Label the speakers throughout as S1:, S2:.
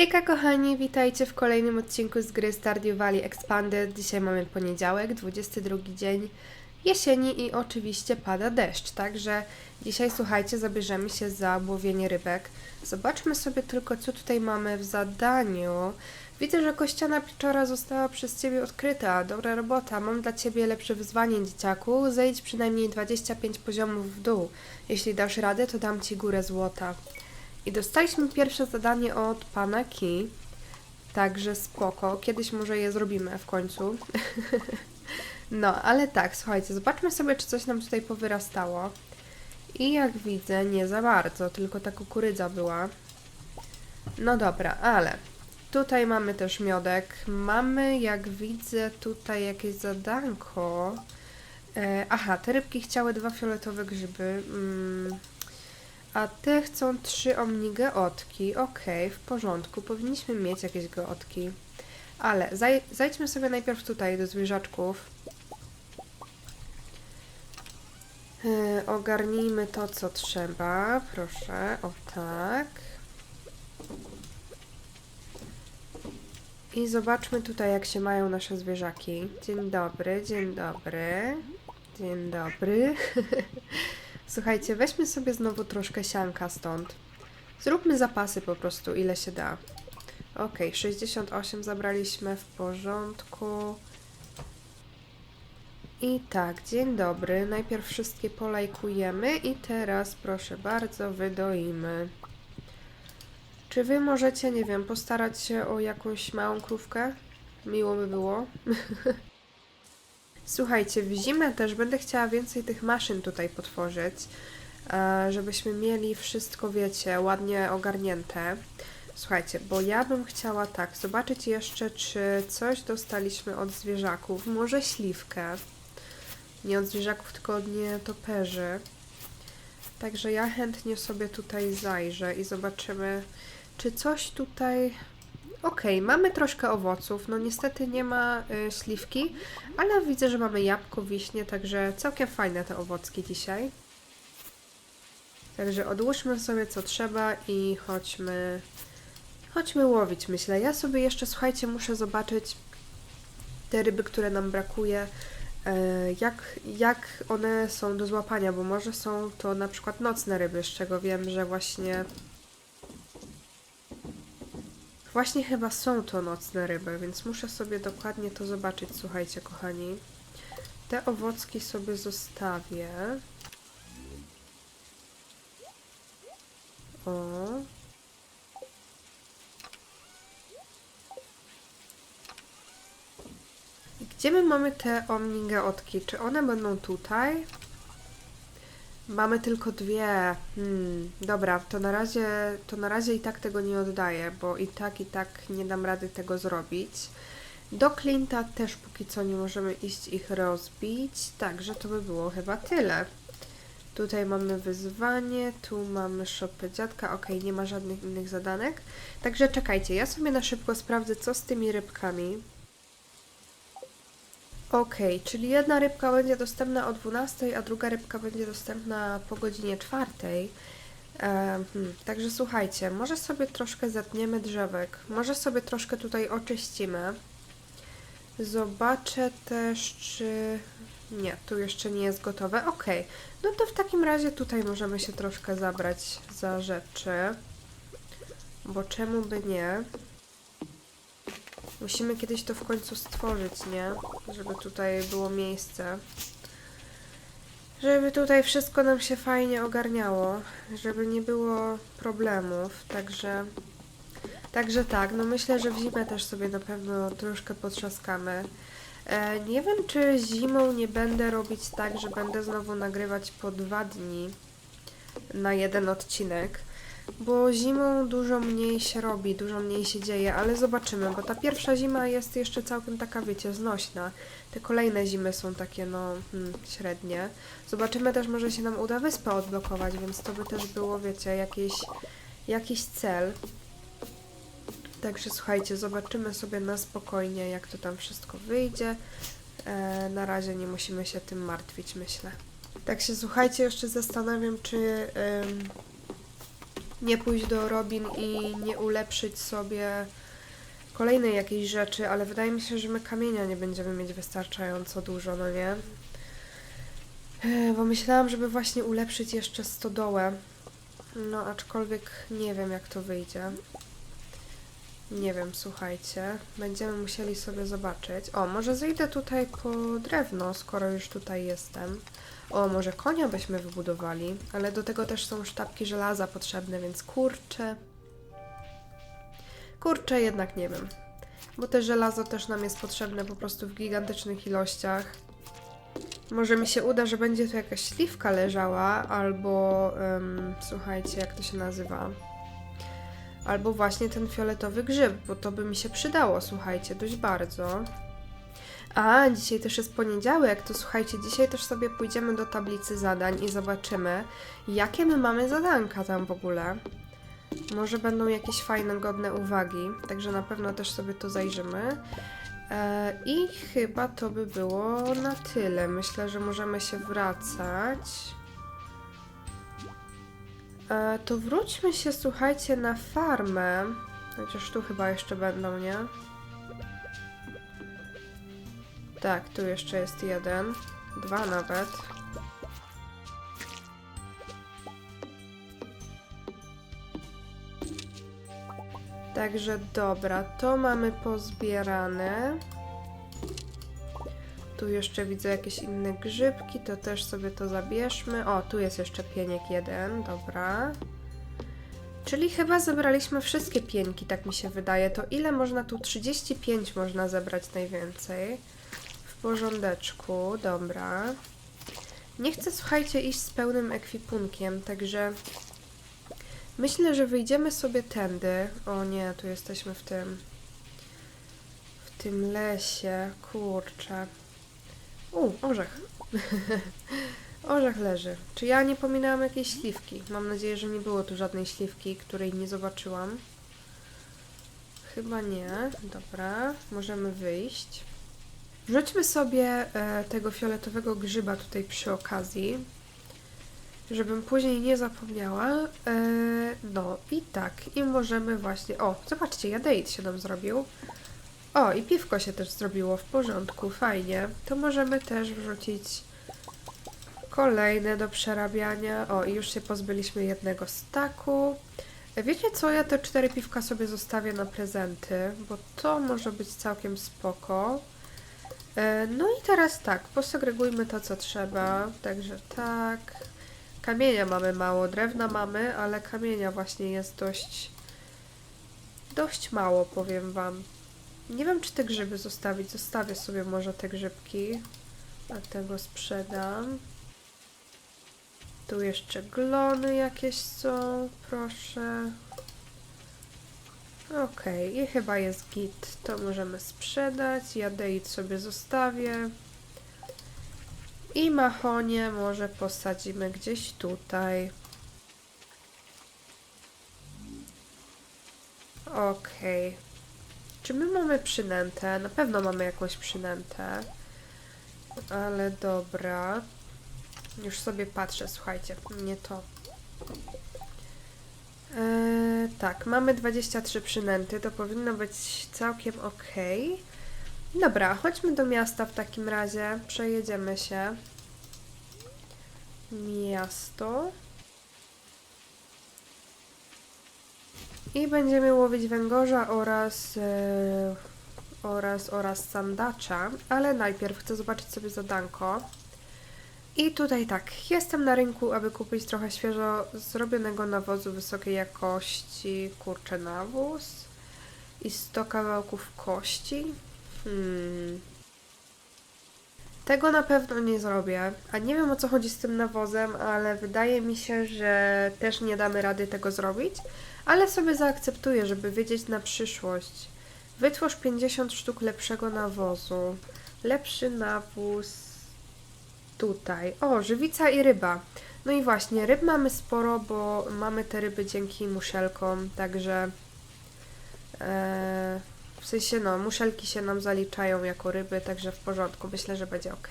S1: Hejka kochani, witajcie w kolejnym odcinku z gry Stardew Valley Expanded. Dzisiaj mamy poniedziałek, 22 dzień jesieni i oczywiście pada deszcz, także dzisiaj słuchajcie, zabierzemy się za łowienie rybek. Zobaczmy sobie tylko co tutaj mamy w zadaniu. Widzę, że kościana pieczora została przez Ciebie odkryta. Dobra robota, mam dla Ciebie lepsze wyzwanie, dzieciaku. Zejdź przynajmniej 25 poziomów w dół. Jeśli dasz radę, to dam Ci górę złota. I dostaliśmy pierwsze zadanie od pana Ki. Także spoko. Kiedyś może je zrobimy w końcu. no, ale tak, słuchajcie, zobaczmy sobie, czy coś nam tutaj powyrastało. I jak widzę, nie za bardzo, tylko ta kukurydza była. No dobra, ale tutaj mamy też miodek. Mamy, jak widzę, tutaj jakieś zadanko. E, aha, te rybki chciały dwa fioletowe grzyby. Mm, a te chcą trzy omnigeotki. Okej, w porządku. Powinniśmy mieć jakieś geotki. Ale zaj zajdźmy sobie najpierw tutaj do zwierzaczków. Yy, ogarnijmy to, co trzeba. Proszę, o tak. I zobaczmy tutaj, jak się mają nasze zwierzaki. Dzień dobry, dzień dobry. Dzień dobry. Słuchajcie, weźmy sobie znowu troszkę sianka stąd. Zróbmy zapasy po prostu, ile się da. Ok, 68 zabraliśmy w porządku. I tak, dzień dobry. Najpierw wszystkie polajkujemy i teraz proszę bardzo wydoimy. Czy wy możecie, nie wiem, postarać się o jakąś małą krówkę? Miło by było. Słuchajcie, w zimę też będę chciała więcej tych maszyn tutaj potworzyć, e, żebyśmy mieli wszystko, wiecie, ładnie ogarnięte. Słuchajcie, bo ja bym chciała tak, zobaczyć jeszcze, czy coś dostaliśmy od zwierzaków. Może śliwkę. Nie od zwierzaków, tylko od nietoperzy. Także ja chętnie sobie tutaj zajrzę i zobaczymy, czy coś tutaj Okej, mamy troszkę owoców. No niestety nie ma y, śliwki, ale widzę, że mamy jabłko, wiśnie, także całkiem fajne te owocki dzisiaj. Także odłóżmy sobie co trzeba i chodźmy, chodźmy łowić, myślę. Ja sobie jeszcze, słuchajcie, muszę zobaczyć te ryby, które nam brakuje, e, jak, jak one są do złapania, bo może są to na przykład nocne ryby, z czego wiem, że właśnie Właśnie chyba są to nocne ryby, więc muszę sobie dokładnie to zobaczyć. Słuchajcie, kochani. Te owocki sobie zostawię. O. Gdzie my mamy te omnigeotki? Czy one będą tutaj? Mamy tylko dwie. Hmm, dobra, to na razie to na razie i tak tego nie oddaję, bo i tak i tak nie dam rady tego zrobić. Do Clint'a też póki co nie możemy iść ich rozbić, także to by było chyba tyle. Tutaj mamy wyzwanie, tu mamy szopę dziadka, ok, nie ma żadnych innych zadanek. Także czekajcie, ja sobie na szybko sprawdzę, co z tymi rybkami. Okay, czyli jedna rybka będzie dostępna o 12, a druga rybka będzie dostępna po godzinie 4. E, hmm, także słuchajcie, może sobie troszkę zatniemy drzewek, może sobie troszkę tutaj oczyścimy. Zobaczę też, czy... Nie, tu jeszcze nie jest gotowe. Ok, no to w takim razie tutaj możemy się troszkę zabrać za rzeczy. Bo czemu by nie? Musimy kiedyś to w końcu stworzyć, nie? Żeby tutaj było miejsce. Żeby tutaj wszystko nam się fajnie ogarniało. Żeby nie było problemów. Także... Także tak, no myślę, że w zimę też sobie na pewno troszkę potrzaskamy. E, nie wiem, czy zimą nie będę robić tak, że będę znowu nagrywać po dwa dni na jeden odcinek bo zimą dużo mniej się robi, dużo mniej się dzieje, ale zobaczymy, bo ta pierwsza zima jest jeszcze całkiem taka, wiecie, znośna. Te kolejne zimy są takie, no, hmm, średnie. Zobaczymy też, może się nam uda wyspę odblokować, więc to by też było, wiecie, jakiś, jakiś cel. Także słuchajcie, zobaczymy sobie na spokojnie, jak to tam wszystko wyjdzie. E, na razie nie musimy się tym martwić, myślę. Tak się, słuchajcie, jeszcze zastanawiam, czy nie pójść do Robin i nie ulepszyć sobie kolejnej jakiejś rzeczy, ale wydaje mi się, że my kamienia nie będziemy mieć wystarczająco dużo, no nie? Bo myślałam, żeby właśnie ulepszyć jeszcze stodołę. No, aczkolwiek nie wiem, jak to wyjdzie. Nie wiem, słuchajcie. Będziemy musieli sobie zobaczyć. O, może zejdę tutaj po drewno, skoro już tutaj jestem. O, może konia byśmy wybudowali, ale do tego też są sztabki żelaza potrzebne, więc kurczę. Kurczę, jednak nie wiem. Bo te żelazo też nam jest potrzebne po prostu w gigantycznych ilościach. Może mi się uda, że będzie tu jakaś śliwka leżała, albo em, słuchajcie, jak to się nazywa? Albo właśnie ten fioletowy grzyb, bo to by mi się przydało, słuchajcie, dość bardzo. A, dzisiaj też jest poniedziałek, to słuchajcie, dzisiaj też sobie pójdziemy do tablicy zadań i zobaczymy, jakie my mamy zadanka tam w ogóle. Może będą jakieś fajne, godne uwagi, także na pewno też sobie to zajrzymy. E, I chyba to by było na tyle. Myślę, że możemy się wracać. E, to wróćmy się, słuchajcie, na farmę. Chociaż tu chyba jeszcze będą, nie? Tak, tu jeszcze jest jeden. Dwa nawet. Także dobra, to mamy pozbierane. Tu jeszcze widzę jakieś inne grzybki, to też sobie to zabierzmy. O, tu jest jeszcze pieniek jeden, dobra. Czyli chyba zebraliśmy wszystkie pieńki, tak mi się wydaje. To ile można tu? 35 można zebrać najwięcej. W porządeczku, dobra. Nie chcę, słuchajcie, iść z pełnym ekwipunkiem, także myślę, że wyjdziemy sobie tędy. O nie, tu jesteśmy w tym... w tym lesie, kurczę. U, orzech. orzech leży. Czy ja nie pominęłam jakiejś śliwki? Mam nadzieję, że nie było tu żadnej śliwki, której nie zobaczyłam. Chyba nie. Dobra, możemy wyjść. Rzućmy sobie e, tego fioletowego grzyba tutaj przy okazji, żebym później nie zapomniała. E, no i tak, i możemy właśnie... O, zobaczcie, jadeit się nam zrobił. O, i piwko się też zrobiło w porządku, fajnie. To możemy też wrzucić kolejne do przerabiania. O, i już się pozbyliśmy jednego staku. Wiecie co, ja te cztery piwka sobie zostawię na prezenty, bo to może być całkiem spoko. E, No i teraz tak, posegregujmy to co trzeba, także tak. Kamienia mamy mało, drewna mamy, ale kamienia właśnie jest dość dość mało, powiem wam. Nie wiem, czy te grzyby zostawić. Zostawię sobie może te grzybki. A tego sprzedam. Tu jeszcze glony jakieś są, proszę. Okej, i chyba jest git. To możemy sprzedać. Jadeit sobie zostawię. I machonie może posadzimy gdzieś tutaj. Okej. Czy my mamy przynętę? Na pewno mamy jakąś przynętę. Ale dobra. Już sobie patrzę, słuchajcie, nie to. Eee, tak, mamy 23 przynęty, to powinno być całkiem ok. Dobra, chodźmy do miasta w takim razie. Przejedziemy się. Miasto. I będziemy łowić węgorza oraz, e, oraz, oraz sandacza, ale najpierw chcę zobaczyć sobie zadanko. I tutaj tak, jestem na rynku, aby kupić trochę świeżo zrobionego nawozu wysokiej jakości, kurczę nawóz i 100 kawałków kości. Hmm. Tego na pewno nie zrobię, a nie wiem o co chodzi z tym nawozem, ale wydaje mi się, że też nie damy rady tego zrobić, ale sobie zaakceptuję, żeby wiedzieć na przyszłość. Wytwórz 50 sztuk lepszego nawozu. Lepszy nawóz tutaj. O, żywica i ryba. No i właśnie, ryb mamy sporo, bo mamy te ryby dzięki muszelkom, także e, w sensie no, muszelki się nam zaliczają jako ryby, także w porządku, myślę, że będzie ok.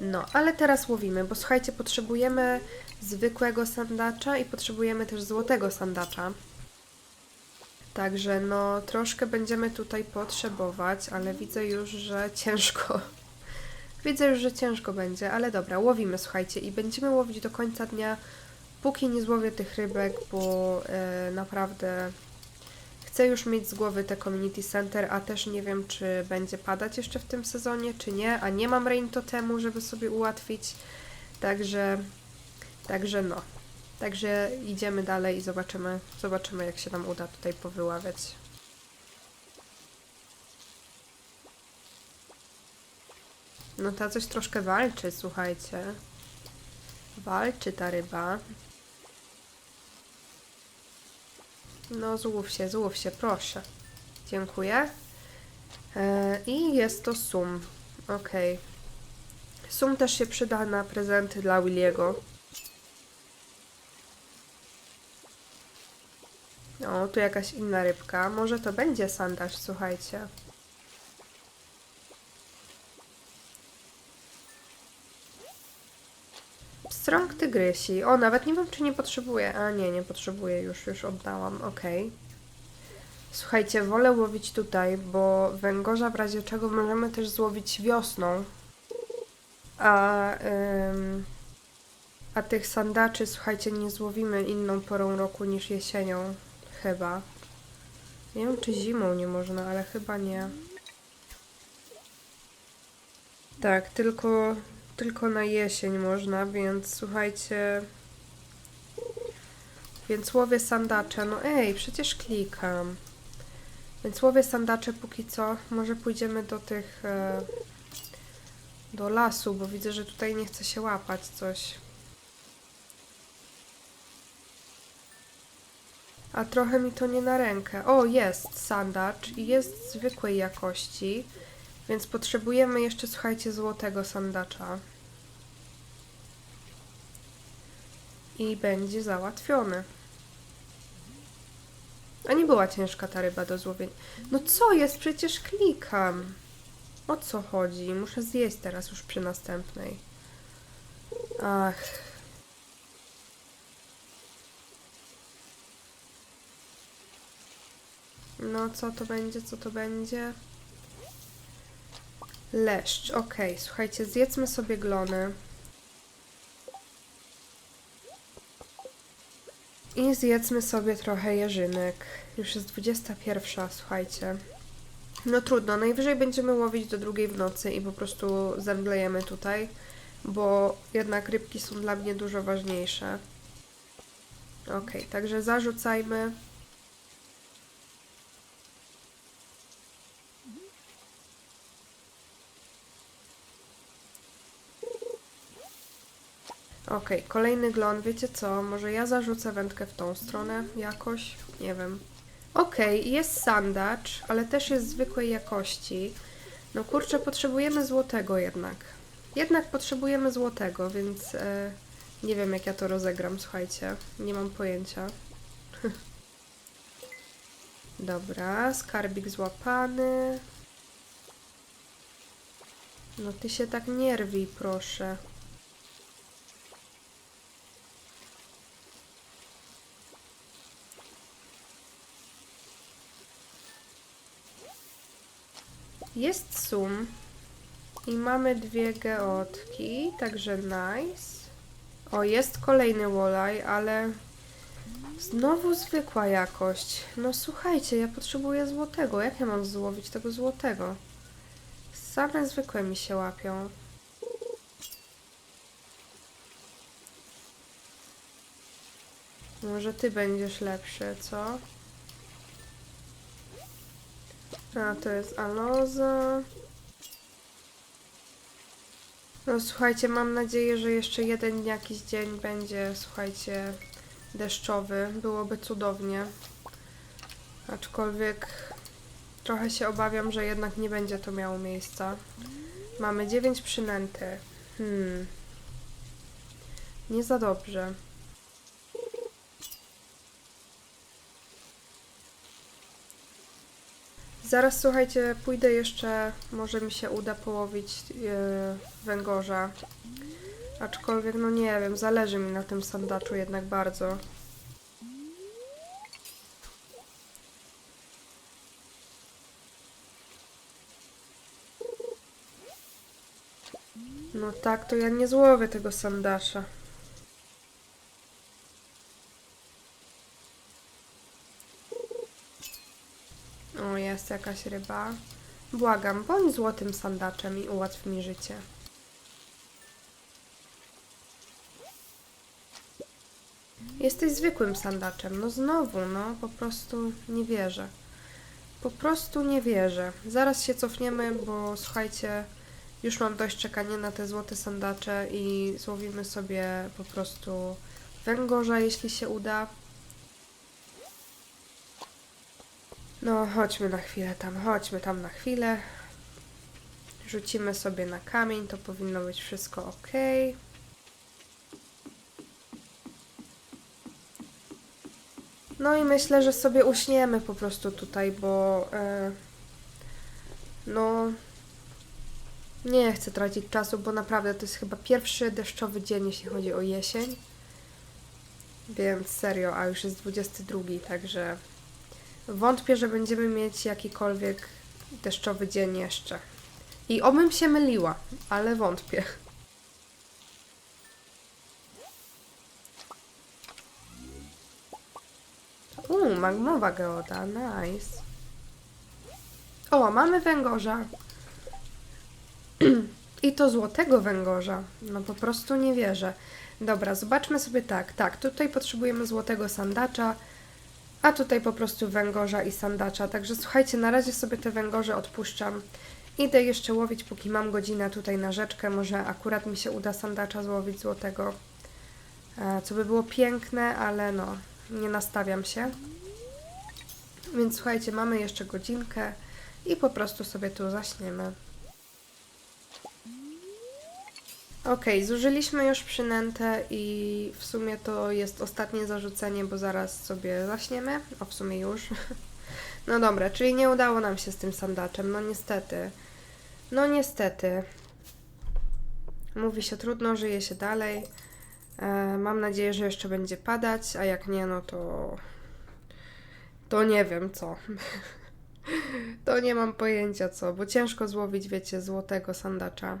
S1: No, ale teraz łowimy, bo słuchajcie, potrzebujemy zwykłego sandacza i potrzebujemy też złotego sandacza. Także no, troszkę będziemy tutaj potrzebować, ale widzę już, że ciężko. Widzę już, że ciężko będzie, ale dobra, łowimy, słuchajcie, i będziemy łowić do końca dnia, póki nie złowię tych rybek, bo e, naprawdę chcę już mieć z głowy te community center, a też nie wiem, czy będzie padać jeszcze w tym sezonie, czy nie, a nie mam rain totemu, żeby sobie ułatwić, także, także no. Także idziemy dalej i zobaczymy, zobaczymy jak się nam uda tutaj powyławiać. No ta coś troszkę walczy, słuchajcie. Walczy ta ryba. No złów się, złów się, proszę. Dziękuję. E, I jest to sum. Okej. Sum też się przyda na prezenty dla Williego. O, tu jakaś inna rybka. Może to będzie sandaż, słuchajcie. Strąg tygrysi. O, nawet nie wiem, czy nie potrzebuję. A nie, nie potrzebuję, już, już oddałam. Okej. Słuchajcie, wolę łowić tutaj, bo węgorza w razie czego możemy też złowić wiosną. A, ym, a tych sandaczy, słuchajcie, nie złowimy inną porą roku niż jesienią. Chyba. Nie wiem, czy zimą nie można, ale chyba nie. Tak, tylko, tylko na jesień można, więc słuchajcie. Więc łowię sandacze. No ej, przecież klikam. Więc łowię sandacze póki co. Może pójdziemy do tych. E, do lasu, bo widzę, że tutaj nie chce się łapać coś. A trochę mi to nie na rękę. O, jest sandacz i jest zwykłej jakości, więc potrzebujemy jeszcze, słuchajcie, złotego sandacza. I będzie załatwiony. A nie była ciężka ta ryba do złowienia. No co jest? Przecież klikam. O co chodzi? Muszę zjeść teraz już przy następnej. Ach. No, co to będzie, co to będzie? Leszcz, okej, słuchajcie, zjedzmy sobie glony. I zjedzmy sobie trochę jeżynek. Już jest 21, słuchajcie. No trudno, najwyżej będziemy łowić do drugiej w nocy i po prostu zemdlejemy tutaj, bo jednak rybki są dla mnie dużo ważniejsze. Okej, także zarzucajmy. Okej, kolejny glon. Wiecie co? Może ja zarzucę wędkę w tą stronę jakoś? Nie wiem. Okej, jest sandacz, ale też jest zwykłej jakości. No kurczę, potrzebujemy złotego jednak. Jednak potrzebujemy złotego, więc e, nie wiem jak ja to rozegram, słuchajcie. Nie mam pojęcia. Dobra, skarbik złapany. No ty się tak nie rwij, proszę. Jest sum. I mamy dwie geotki, także nice. O, jest kolejny wolaj, ale znowu zwykła jakość. No słuchajcie, ja potrzebuję złotego. Jak ja mam złowić tego złotego? Same zwykłe mi się łapią. Może ty będziesz lepszy, co? A, to jest aloza. No słuchajcie, mam nadzieję, że jeszcze jeden jakiś dzień będzie, słuchajcie, deszczowy. Byłoby cudownie. Aczkolwiek trochę się obawiam, że jednak nie będzie to miało miejsca. Mamy 9 przynęty. Hmm. Nie za dobrze. Zaraz słuchajcie, pójdę jeszcze, może mi się uda połowić e, węgorza. Aczkolwiek, no nie wiem, zależy mi na tym sandaczu jednak bardzo. No tak, to ja nie złowię tego sandacza. O, jest jakaś ryba. Błagam, bądź złotym sandaczem i ułatw mi życie. Jesteś zwykłym sandaczem. No znowu, no po prostu nie wierzę. Po prostu nie wierzę. Zaraz się cofniemy, bo słuchajcie, już mam dość czekania na te złote sandacze i złowimy sobie po prostu węgorza, jeśli się uda. No, chodźmy na chwilę tam, chodźmy tam na chwilę. Rzucimy sobie na kamień, to powinno być wszystko ok. No i myślę, że sobie uśniemy po prostu tutaj, bo e, no nie chcę tracić czasu, bo naprawdę to jest chyba pierwszy deszczowy dzień, jeśli chodzi o jesień. Więc serio, a już jest 22, także wątpię, że będziemy mieć jakikolwiek deszczowy dzień jeszcze. I obym się myliła, ale wątpię. Uuu, magmowa geoda, nice. O, mamy węgorza. I to złotego węgorza. No po prostu nie wierzę. Dobra, zobaczmy sobie tak. Tak, tutaj potrzebujemy złotego sandacza, a tutaj po prostu węgorza i sandacza. Także słuchajcie, na razie sobie te węgorze odpuszczam. Idę jeszcze łowić, póki mam godzinę tutaj na rzeczkę. Może akurat mi się uda sandacza złowić złotego. E, Co by było piękne, ale no, nie nastawiam się. Więc słuchajcie, mamy jeszcze godzinkę i po prostu sobie tu zaśniemy. Ok, zużyliśmy już przynętę i w sumie to jest ostatnie zarzucenie, bo zaraz sobie zaśniemy. O, w sumie już. No dobra, czyli nie udało nam się z tym sandaczem, no niestety. No niestety. Mówi się trudno, żyje się dalej. E, mam nadzieję, że jeszcze będzie padać, a jak nie, no to. To nie wiem co. to nie mam pojęcia co, bo ciężko złowić, wiecie, złotego sandacza.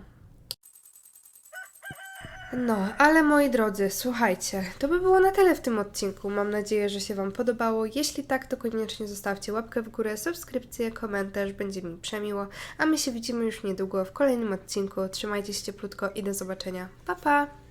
S1: No, ale moi drodzy, słuchajcie, to by było na tyle w tym odcinku. Mam nadzieję, że się Wam podobało. Jeśli tak, to koniecznie zostawcie łapkę w górę, subskrypcję, komentarz, będzie mi przemiło. A my się widzimy już niedługo w kolejnym odcinku. Trzymajcie się cieplutko i do zobaczenia. Pa, pa!